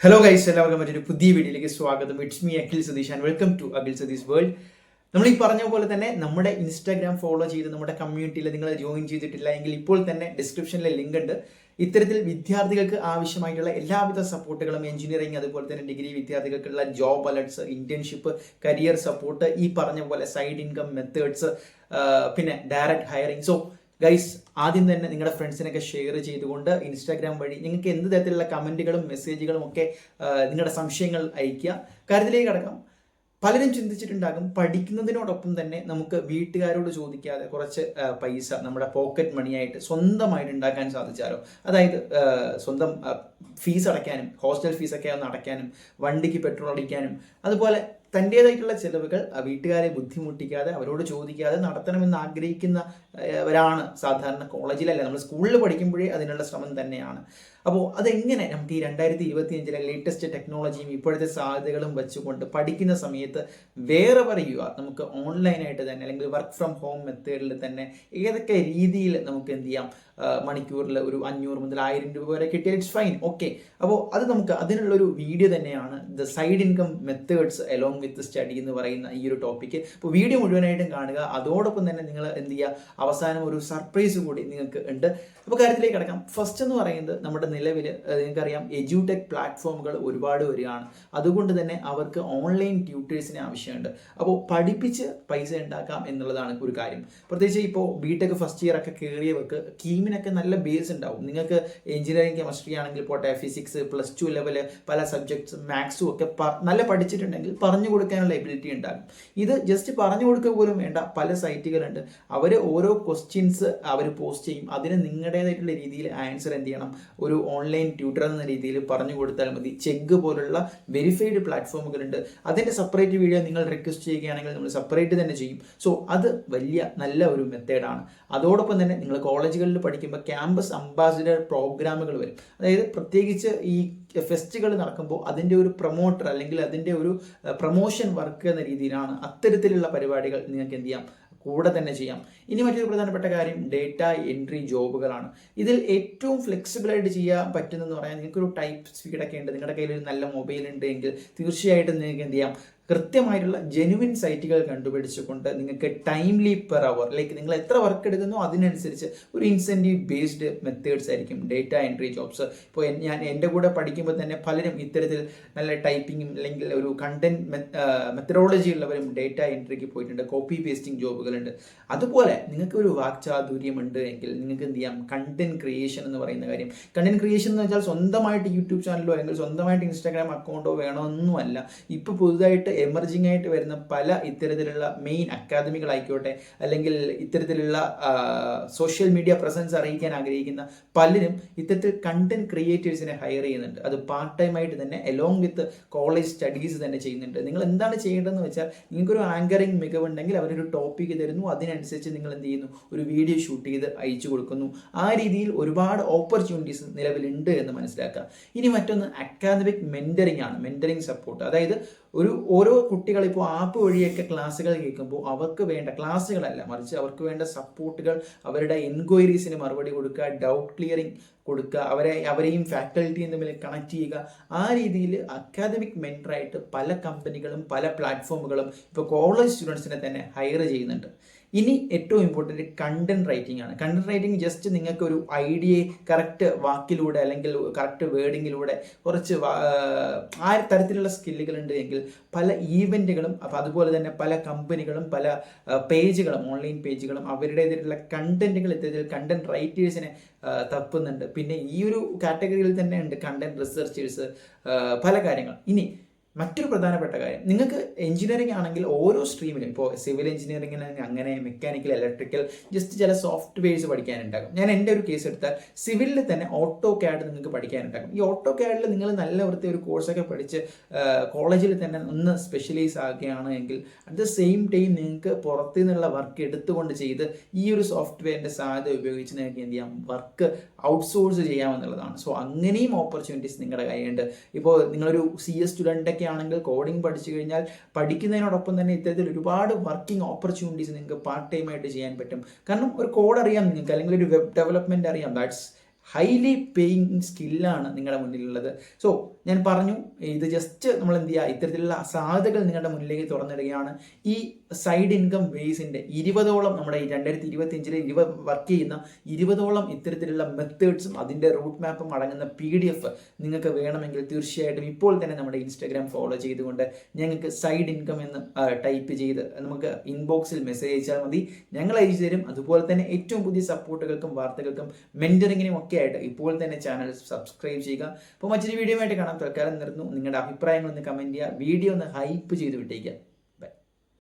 Hello guys എല്ലാവർക്കും മറ്റൊരു പുതിയ വീഡിയോയിലേക്ക് സ്വാഗതം. It's me Akhil Satheesh and welcome to Akhil Satheesh world നമ്മൾ ഈ പറഞ്ഞ പോലെ തന്നെ നമ്മുടെ ഇൻസ്റ്റാഗ്രാം ഫോളോ ചെയ്ത് നമ്മുടെ കമ്മ്യൂണിറ്റിയിൽ നിങ്ങൾ ജോയിൻ ചെയ്തിട്ടില്ല എങ്കിൽ ഇപ്പോൾ തന്നെ ഡിസ്ക്രിപ്ഷനിലെ ലിങ്ക് ഉണ്ട്. ഇത്തരത്തിൽ വിദ്യാർത്ഥികൾക്ക് ആവശ്യമായിട്ടുള്ള എല്ലാവിധ സപ്പോർട്ടുകളും എഞ്ചിനീയറിംഗ് അതുപോലെ തന്നെ ഡിഗ്രി വിദ്യാർത്ഥികൾക്കുള്ള job alerts internship career support ഈ പറഞ്ഞ പോലെ സൈഡ് ഇൻകം മെത്തേഡ്സ് പിന്നെ ഡയറക്റ്റ് ഹയറിംഗ് സോ ഗൈസ് ആദ്യം തന്നെ നിങ്ങളുടെ ഫ്രണ്ട്സിനൊക്കെ ഷെയർ ചെയ്തുകൊണ്ട് ഇൻസ്റ്റാഗ്രാം വഴി നിങ്ങൾക്ക് എന്ത് തരത്തിലുള്ള കമന്റുകളും മെസ്സേജുകളും ഒക്കെ നിങ്ങളുടെ സംശയങ്ങൾ അയയ്ക്കുക. കാര്യത്തിലേക്ക് കടക്കാം. പലരും ചിന്തിച്ചിട്ടുണ്ടാകും പഠിക്കുന്നതിനോടൊപ്പം തന്നെ നമുക്ക് വീട്ടുകാരോട് ചോദിക്കാതെ കുറച്ച് പൈസ നമ്മുടെ പോക്കറ്റ് മണിയായിട്ട് സ്വന്തമായിട്ട് ഉണ്ടാക്കാൻ സാധിച്ചാലോ? അതായത് സ്വന്തം ഫീസ് അടയ്ക്കാനും ഹോസ്റ്റൽ ഫീസൊക്കെ ഒന്ന് അടയ്ക്കാനും വണ്ടിക്ക് പെട്രോൾ അടിക്കാനും അതുപോലെ തന്റേതായിട്ടുള്ള ചിലവുകൾ വീട്ടുകാരെ ബുദ്ധിമുട്ടിക്കാതെ അവരോട് ചോദിക്കാതെ നടത്തണമെന്ന് ആഗ്രഹിക്കുന്നവരാണ് സാധാരണ കോളേജിലല്ല. നമ്മൾ സ്കൂളിൽ പഠിക്കുമ്പോഴേ അതിനുള്ള ശ്രമം തന്നെയാണ്. അപ്പോൾ അതെങ്ങനെ നമുക്ക് ഈ രണ്ടായിരത്തി ഇരുപത്തി അഞ്ചിലെ ലേറ്റസ്റ്റ് ടെക്നോളജിയും ഇപ്പോഴത്തെ സാധ്യതകളും വെച്ചുകൊണ്ട് പഠിക്കുന്ന സമയത്ത് വേറെ പറയുക? നമുക്ക് ഓൺലൈനായിട്ട് തന്നെ അല്ലെങ്കിൽ വർക്ക് ഫ്രം ഹോം മെത്തേഡിൽ തന്നെ ഏതൊക്കെ രീതിയിൽ നമുക്ക് എന്ത് ചെയ്യാം? മണിക്കൂറിൽ ഒരു അഞ്ഞൂറ് മുതൽ ആയിരം രൂപ വരെ കിട്ടിയാൽ ഇറ്റ്സ് ഫൈൻ ഓക്കെ അപ്പോൾ അത് നമുക്ക് അതിനുള്ളൊരു വീഡിയോ തന്നെയാണ് the side income methods along with study എന്ന് പറയുന്ന ഈ ഒരു ടോപ്പിക്ക് അപ്പോൾ വീഡിയോ മുഴുവനായിട്ടും കാണുക. അതോടൊപ്പം തന്നെ നിങ്ങൾ എന്ത് ചെയ്യുക? അവസാനം ഒരു സർപ്രൈസ് കൂടി നിങ്ങൾക്ക് ഉണ്ട്. അപ്പോൾ കാര്യത്തിലേക്ക് കിടക്കാം. ഫസ്റ്റ് എന്ന് പറയുന്നത് നമ്മുടെ നിലവിൽ നിങ്ങൾക്കറിയാം എജ്യൂടെക് പ്ലാറ്റ്ഫോമുകൾ ഒരുപാട് വരികയാണ്. അതുകൊണ്ട് തന്നെ അവർക്ക് ഓൺലൈൻ ട്യൂട്ടേഴ്സിന് ആവശ്യമുണ്ട്. അപ്പോൾ പഠിപ്പിച്ച് പൈസ ഉണ്ടാക്കാം എന്നുള്ളതാണ് ഒരു കാര്യം. പ്രത്യേകിച്ച് ഇപ്പോൾ ബി ടെക് ഫസ്റ്റ് ഇയർ ഒക്കെ കയറിയവർക്ക് കീമിനൊക്കെ നല്ല ബേസ് ഉണ്ടാവും. നിങ്ങൾക്ക് എഞ്ചിനീയറിംഗ് കെമിസ്ട്രി ആണെങ്കിൽ പോട്ടെ ഫിസിക്സ് പ്ലസ് ടു ലെവൽ പല സബ്ജക്ട്സ് മാത്സും ഒക്കെ നല്ല പഠിച്ചിട്ടുണ്ടെങ്കിൽ പറഞ്ഞു കൊടുക്കാനുള്ള എബിലിറ്റി ഉണ്ടാകും. ഇത് ജസ്റ്റ് പറഞ്ഞു കൊടുക്കുക പോലും വേണ്ട പല സൈറ്റുകളുണ്ട് അവർ ഓരോ ക്വസ്റ്റ്യൻസ് അവർ പോസ്റ്റ് ചെയ്യും. അതിന് നിങ്ങളുടേതായിട്ടുള്ള രീതിയിൽ ആൻസർ എന്ത് ചെയ്യണം? ഒരു ഓൺലൈൻ ട്യൂട്ടർ എന്ന രീതിയിൽ പറഞ്ഞു കൊടുത്താൽ മതി. ചെഗ് പോലുള്ള വെരിഫൈഡ് പ്ലാറ്റ്ഫോമുകളുണ്ട് അതിന്റെ സെപ്പറേറ്റ് വീഡിയോ നിങ്ങൾ റിക്വസ്റ്റ് ചെയ്യുകയാണെങ്കിൽ നമ്മൾ സെപ്പറേറ്റ് തന്നെ ചെയ്യും. സോ അത് വലിയ നല്ല ഒരു മെത്തേഡാണ് അതോടൊപ്പം തന്നെ നിങ്ങൾ കോളേജുകളിൽ പഠിക്കുമ്പോൾ ക്യാമ്പസ് അംബാസിഡർ പ്രോഗ്രാമുകൾ വരും. അതായത് പ്രത്യേകിച്ച് ഈ ഫെസ്റ്റുകൾ നടക്കുമ്പോൾ അതിന്റെ ഒരു പ്രൊമോട്ടർ അല്ലെങ്കിൽ അതിന്റെ ഒരു പ്രൊമോഷൻ വർക്ക് എന്ന രീതിയിലാണ് അത്തരത്തിലുള്ള പരിപാടികൾ നിങ്ങൾക്ക് എന്ത് ചെയ്യാം? കൂടെ തന്നെ ചെയ്യാം. ഇനി മറ്റൊരു പ്രധാനപ്പെട്ട കാര്യം ഡേറ്റ എൻട്രി ജോബുകളാണ് ഇതിൽ ഏറ്റവും ഫ്ലെക്സിബിൾ ആയിട്ട് ചെയ്യാൻ പറ്റുന്നതെന്ന് പറയാൻ നിങ്ങൾക്കൊരു ടൈപ്പ് സ്പീഡൊക്കെ ഉണ്ട്. നിങ്ങളുടെ കയ്യിൽ ഒരു നല്ല മൊബൈൽ ഉണ്ട് എങ്കിൽ തീർച്ചയായിട്ടും നിങ്ങൾക്ക് എന്ത് ചെയ്യാം? കൃത്യമായിട്ടുള്ള ജെനുവിൻ സൈറ്റുകൾ കണ്ടുപിടിച്ചുകൊണ്ട് നിങ്ങൾക്ക് ടൈംലി പെർ അവർ ലൈക്ക് നിങ്ങൾ എത്ര വർക്ക് എടുക്കുന്നോ അതിനനുസരിച്ച് ഒരു ഇൻസെന്റീവ് ബേസ്ഡ് മെത്തേഡ്സ് ആയിരിക്കും. ഡേറ്റ എൻട്രി ജോബ്സ് ഇപ്പോൾ ഞാൻ എന്റെ കൂടെ പഠിക്കുമ്പോൾ തന്നെ പലരും ഇത്തരത്തിൽ നല്ല ടൈപ്പിങ്ങും അല്ലെങ്കിൽ ഒരു കണ്ടന്റ് മെത്തഡോളജി ഉള്ളവരും ഡേറ്റ എൻട്രിക്ക് പോയിട്ടുണ്ട്. കോപ്പി പേസ്റ്റിംഗ് ജോബുകളുണ്ട് അതുപോലെ നിങ്ങൾക്ക് ഒരു വാക്ചാതുര്യമുണ്ട് എങ്കിൽ നിങ്ങൾക്ക് എന്ത് ചെയ്യാം? കണ്ടന്റ് ക്രിയേഷൻ എന്ന് പറയുന്ന കാര്യം. കണ്ടന്റ് ക്രിയേഷൻ എന്ന് വെച്ചാൽ സ്വന്തമായിട്ട് യൂട്യൂബ് ചാനലോ അല്ലെങ്കിൽ സ്വന്തമായിട്ട് ഇൻസ്റ്റാഗ്രാം അക്കൗണ്ടോ വേണമെന്നല്ല ഇപ്പോൾ പുതുതായിട്ട് എമർജിങ് ആയിട്ട് വരുന്ന പല ഇത്തരത്തിലുള്ള മെയിൻ അക്കാദമികളായിക്കോട്ടെ അല്ലെങ്കിൽ ഇത്തരത്തിലുള്ള സോഷ്യൽ മീഡിയ പ്രസൻസ് അറിയിക്കാൻ ആഗ്രഹിക്കുന്ന പലരും ഇത്തരത്തിൽ കണ്ടന്റ് ക്രിയേറ്റേഴ്സിനെ ഹയർ ചെയ്യുന്നുണ്ട്. അത് പാർട്ട് ടൈം ആയിട്ട് തന്നെ എലോങ് വിത്ത് കോളേജ് സ്റ്റഡീസ് തന്നെ ചെയ്യുന്നുണ്ട്. നിങ്ങൾ എന്താണ് ചെയ്യേണ്ടതെന്ന് വെച്ചാൽ നിങ്ങൾക്കൊരു ആങ്കറിങ് മികവുണ്ടെങ്കിൽ അവരൊരു ടോപ്പിക് തരുന്നു. അതിനനുസരിച്ച് നിങ്ങൾ എന്ത് ചെയ്യുന്നു? ഒരു വീഡിയോ ഷൂട്ട് ചെയ്ത് അയച്ചു കൊടുക്കുന്നു. ആ രീതിയിൽ ഒരുപാട് ഓപ്പർച്യൂണിറ്റീസ് നിലവിലുണ്ട് എന്ന് മനസ്സിലാക്കുക. ഇനി മറ്റൊന്ന് അക്കാദമിക് മെന്ററിംഗ് ആണ്. മെന്ററിംഗ് സപ്പോർട്ട് അതായത് ഒരു ഓരോ കുട്ടികൾ ഇപ്പോൾ ആപ്പ് വഴിയൊക്കെ ക്ലാസ്സുകൾ കേൾക്കുമ്പോൾ അവർക്ക് വേണ്ട ക്ലാസ്സുകളല്ല മറിച്ച് അവർക്ക് വേണ്ട സപ്പോർട്ടുകൾ അവരുടെ എൻക്വയറീസിന് മറുപടി കൊടുക്കുക ഡൗട്ട് ക്ലിയറിംഗ് കൊടുക്കുക അവരെ അവരെയും ഫാക്കൽറ്റിയും തമ്മിൽ കണക്ട് ചെയ്യുക. ആ രീതിയിൽ അക്കാദമിക് മെന്ററായിട്ട് പല കമ്പനികളും പല പ്ലാറ്റ്ഫോമുകളും ഇപ്പോൾ കോളേജ് സ്റ്റുഡൻസിനെ തന്നെ ഹയർ ചെയ്യുന്നുണ്ട്. ഇനി ഏറ്റവും ഇമ്പോർട്ടന്റ് കണ്ടന്റ് റൈറ്റിംഗ് ആണ്. കണ്ടന്റ് റൈറ്റിംഗ് ജസ്റ്റ് നിങ്ങൾക്ക് ഒരു ഐഡിയയെ കറക്റ്റ് വാക്കിലൂടെ അല്ലെങ്കിൽ കറക്റ്റ് വേർഡിങ്ങിലൂടെ കുറച്ച് ആ തരത്തിലുള്ള സ്കില്ലുകൾ ഉണ്ട് എങ്കിൽ പല ഈവന്റുകളും അപ്പം അതുപോലെ തന്നെ പല കമ്പനികളും പല പേജുകളും ഓൺലൈൻ പേജുകളും അവരുടേതായിട്ടുള്ള കണ്ടന്റുകൾ ഇത്തരത്തിൽ കണ്ടന്റ് റൈറ്റേഴ്സിനെ തപ്പുന്നുണ്ട്. പിന്നെ ഈ ഒരു കാറ്റഗറിയിൽ തന്നെ ഉണ്ട് കണ്ടന്റ് റിസർച്ചേഴ്സ് പല കാര്യങ്ങൾ. ഇനി മറ്റൊരു പ്രധാനപ്പെട്ട കാര്യം. നിങ്ങൾക്ക് എഞ്ചിനീയറിംഗ് ആണെങ്കിൽ ഓരോ സ്ട്രീമിലും ഇപ്പോൾ സിവിൽ എഞ്ചിനീയറിംഗിന് അങ്ങനെ മെക്കാനിക്കൽ ഇലക്ട്രിക്കൽ ജസ്റ്റ് ചില സോഫ്റ്റ്വെയർസ് പഠിക്കാനുണ്ടാകും. ഞാൻ എന്റെ ഒരു കേസ് എടുത്താൽ സിവിലിൽ തന്നെ ഓട്ടോ ക്യാഡ് നിങ്ങൾക്ക് പഠിക്കാനുണ്ടാകും. ഈ ഓട്ടോ ക്യാഡിൽ നിങ്ങൾ നല്ല വൃത്തി ഒരു കോഴ്സൊക്കെ പഠിച്ച് കോളേജിൽ തന്നെ ഒന്ന് സ്പെഷ്യലൈസ് ആകുകയാണ് എങ്കിൽ അറ്റ് ദ സെയിം ടൈം നിങ്ങൾക്ക് പുറത്തു നിന്നുള്ള വർക്ക് എടുത്തുകൊണ്ട് ചെയ്ത് ഈ ഒരു സോഫ്റ്റ്വെയറിന്റെ സാധ്യത ഉപയോഗിച്ച് നിങ്ങൾക്ക് എന്ത് ചെയ്യാം? വർക്ക് ഔട്ട്സോഴ്സ് ചെയ്യാമെന്നുള്ളതാണ്. സോ അങ്ങനെയും ഓപ്പർച്യൂണിറ്റീസ് നിങ്ങളുടെ കയ്യിലുണ്ട്. ഇപ്പോൾ നിങ്ങളൊരു സി എസ് സ്റ്റുഡന്റ് ഒക്കെ ആണെങ്കിൽ കോഡിംഗ് പഠിച്ചു കഴിഞ്ഞാൽ പഠിക്കുന്നതിനോടൊപ്പം തന്നെ ഇത്തരത്തിൽ ഒരുപാട് വർക്കിംഗ് ഓപ്പർച്യൂണിറ്റീസ് നിങ്ങൾക്ക് പാർട്ട് ടൈം ആയിട്ട് ചെയ്യാൻ പറ്റും. കാരണം ഒരു കോഡ് അറിയാം നിങ്ങൾക്ക് അല്ലെങ്കിൽ ഒരു വെബ് ഡെവലപ്മെന്റ് അറിയാം. ദാറ്റ്സ് ഹൈലി പേയിങ് സ്കില്ലാണ് നിങ്ങളുടെ മുന്നിലുള്ളത്. സോ ഞാൻ പറഞ്ഞു ഇത് ജസ്റ്റ് നമ്മൾ എന്ത് ചെയ്യുക ഇത്തരത്തിലുള്ള സാധ്യതകൾ നിങ്ങളുടെ മുന്നിലേക്ക് തുറന്നിടുകയാണ്. ഈ സൈഡ് ഇൻകം ബേസിന്റെ ഇരുപതോളം നമ്മുടെ ഈ രണ്ടായിരത്തി ഇരുപത്തി അഞ്ചിലെ ഇരുപത് വർക്ക് ചെയ്യുന്ന ഇരുപതോളം ഇത്തരത്തിലുള്ള മെത്തേഡ്സും അതിന്റെ റൂട്ട് മാപ്പും അടങ്ങുന്ന പി ഡി എഫ് നിങ്ങൾക്ക് വേണമെങ്കിൽ തീർച്ചയായിട്ടും ഇപ്പോൾ തന്നെ നമ്മുടെ ഇൻസ്റ്റാഗ്രാം ഫോളോ ചെയ്തുകൊണ്ട് ഞങ്ങൾക്ക് സൈഡ് ഇൻകം എന്ന് ടൈപ്പ് ചെയ്ത് നമുക്ക് ഇൻബോക്സിൽ മെസ്സേജ് അയച്ചാൽ മതി. ഞങ്ങൾ അയച്ചു തരും. അതുപോലെ തന്നെ ഏറ്റവും പുതിയ സപ്പോർട്ടുകൾക്കും വാർത്തകൾക്കും മെന്ററിങ്ങിനും ഒക്കെ ആയിട്ട് ഇപ്പോൾ തന്നെ ചാനൽ സബ്സ്ക്രൈബ് ചെയ്യുക. അപ്പോൾ മറ്റൊരു വീഡിയോ ആയിട്ട് കാണാം. തൽക്കാലം നിർന്നു നിങ്ങളുടെ അഭിപ്രായങ്ങൾ ഒന്ന് കമന്റ് ചെയ്യുക. വീഡിയോ ഒന്ന് ഹൈപ്പ് ചെയ്ത് വിട്ടേക്കുക.